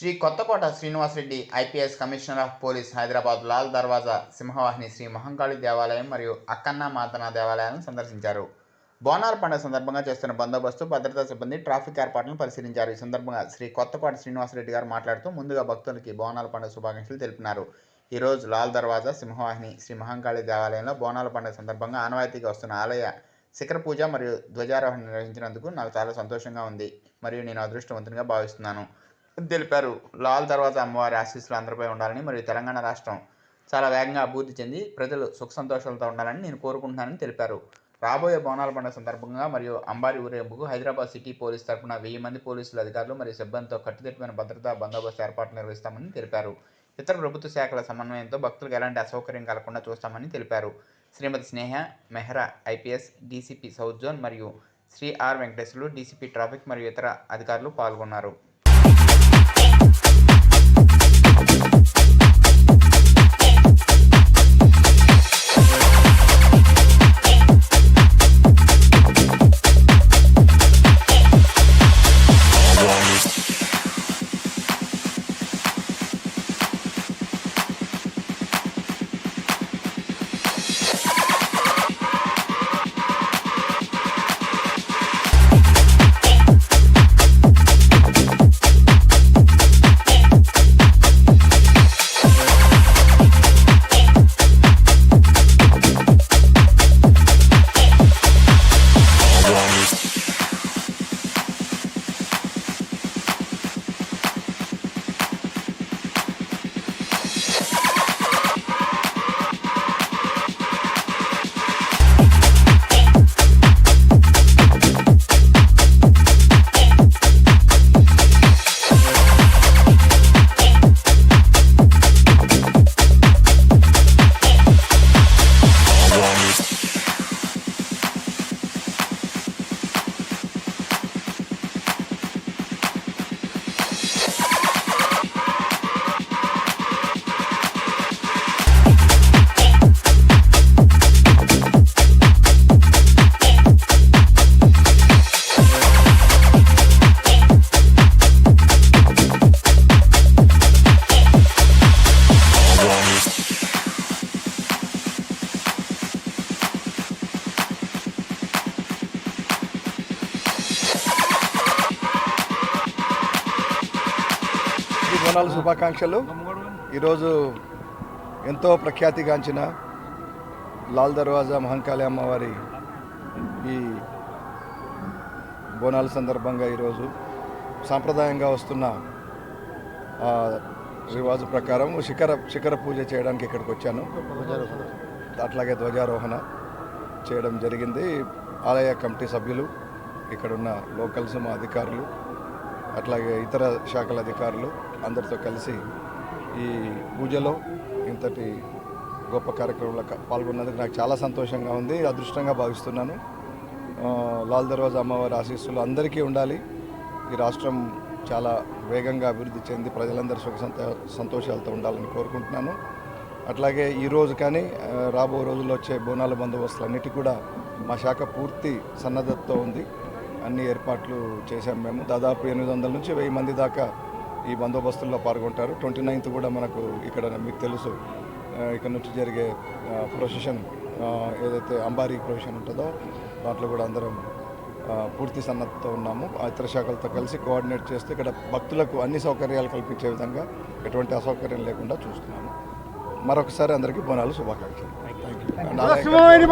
Sri Kothakota Srinivasareddy IPS commissioner of police Hyderabad Lal Darwaza Simhavahini Sri Mahankali దేవాలయం మరియు అక్కన్న మాతన దేవాలయాలను సందర్శించారు. బోనాల పండుగ సందర్భంగా చేస్తున్న బందోబస్తు భద్రతా సిబ్బంది ట్రాఫిక్ ఏర్పాట్లను పరిశీలించారు. ఈ సందర్భంగా శ్రీ కొత్తకోట శ్రీనివాసరెడ్డి గారు మాట్లాడుతూ ముందుగా భక్తులకి బోనాల పండుగ శుభాకాంక్షలు తెలిపినారు. ఈరోజు లాల్ దర్వాజా సింహవాహిని శ్రీ మహంకాళి దేవాలయంలో బోనాల పండుగ సందర్భంగా ఆనవాయితీగా వస్తున్న ఆలయ శిఖర పూజ మరియు ధ్వజారోహణ నిర్వహించినందుకు నాకు చాలా సంతోషంగా ఉంది. మరియు నేను అదృష్టవంతునిగా భావిస్తున్నాను. తెలిపారు. లాల్ తర్వాత అమ్మవారి ఆశీస్సులు అందరిపై ఉండాలని మరియు తెలంగాణ రాష్ట్రం చాలా వేగంగా అభివృద్ధి చెంది ప్రజలు సుఖ సంతోషాలతో ఉండాలని నేను కోరుకుంటున్నానని తెలిపారు. రాబోయే బోనాల పండుగ సందర్భంగా మరియు అంబారి ఊరేగింపుకు హైదరాబాద్ సిటీ పోలీస్ తరపున వెయ్యి మంది పోలీసులు అధికారులు మరియు సిబ్బందితో కట్టుదిట్టమైన భద్రతా బందోబస్తు ఏర్పాట్లు నిర్వహిస్తామని తెలిపారు. ఇతర ప్రభుత్వ శాఖల సమన్వయంతో భక్తులకు ఎలాంటి అసౌకర్యం కలగకుండా చూస్తామని తెలిపారు. Srimati Sneha Mehra IPS DCP south zone మరియు Sri R Venkateswarlu DCP traffic మరియు ఇతర అధికారులు పాల్గొన్నారు. Thank you. బోనాల శుభాకాంక్షలు. ఈరోజు ఎంతో ప్రఖ్యాతిగాంచిన లాల్ దర్వాజా మహంకాళి అమ్మవారి ఈ బోనాల సందర్భంగా ఈరోజు సాంప్రదాయంగా వస్తున్న రివాజు ప్రకారం శిఖర శిఖర పూజ చేయడానికి ఇక్కడికి వచ్చాను. అట్లాగే ధ్వజారోహణ చేయడం జరిగింది. ఆలయ కమిటీ సభ్యులు ఇక్కడున్న లోకల్స్ మా అధికారులు అట్లాగే ఇతర శాఖల అధికారులు అందరితో కలిసి ఈ పూజలో ఇంతటి గొప్ప కార్యక్రమంలో పాల్గొన్నందుకు నాకు చాలా సంతోషంగా ఉంది అదృష్టంగా భావిస్తున్నాను. లాల్ దర్వాజా అమ్మవారి ఆశీస్సులు అందరికీ ఉండాలి. ఈ రాష్ట్రం చాలా వేగంగా అభివృద్ధి చెంది ప్రజలందరూ సుఖ సంతో సంతోషాలతో ఉండాలని కోరుకుంటున్నాను. అట్లాగే ఈరోజు కానీ రాబో రోజుల్లో వచ్చే బోనాల బందోబస్తులు అన్నిటి కూడా మా శాఖ పూర్తి సన్నద్ధతతో ఉంది. అన్ని ఏర్పాట్లు చేశాం మేము. దాదాపు ఎనిమిది వందల నుంచి వెయ్యి మంది దాకా ఈ బందోబస్తుల్లో పాల్గొంటారు. ట్వంటీ నైన్త్ కూడా మనకు ఇక్కడ మీకు తెలుసు ఇక్కడ నుంచి జరిగే ప్రొసెషన్ ఏదైతే అంబారీ ప్రొసెషన్ ఉంటుందో దాంట్లో కూడా అందరం పూర్తి సన్నద్ధతో ఉన్నాము. ఆ ఇతర శాఖలతో కలిసి కోఆర్డినేట్ చేస్తూ ఇక్కడ భక్తులకు అన్ని సౌకర్యాలు కల్పించే విధంగా ఎటువంటి అసౌకర్యం లేకుండా చూస్తున్నాము. మరొకసారి అందరికీ బోనాలు శుభాకాంక్షలు. Thank you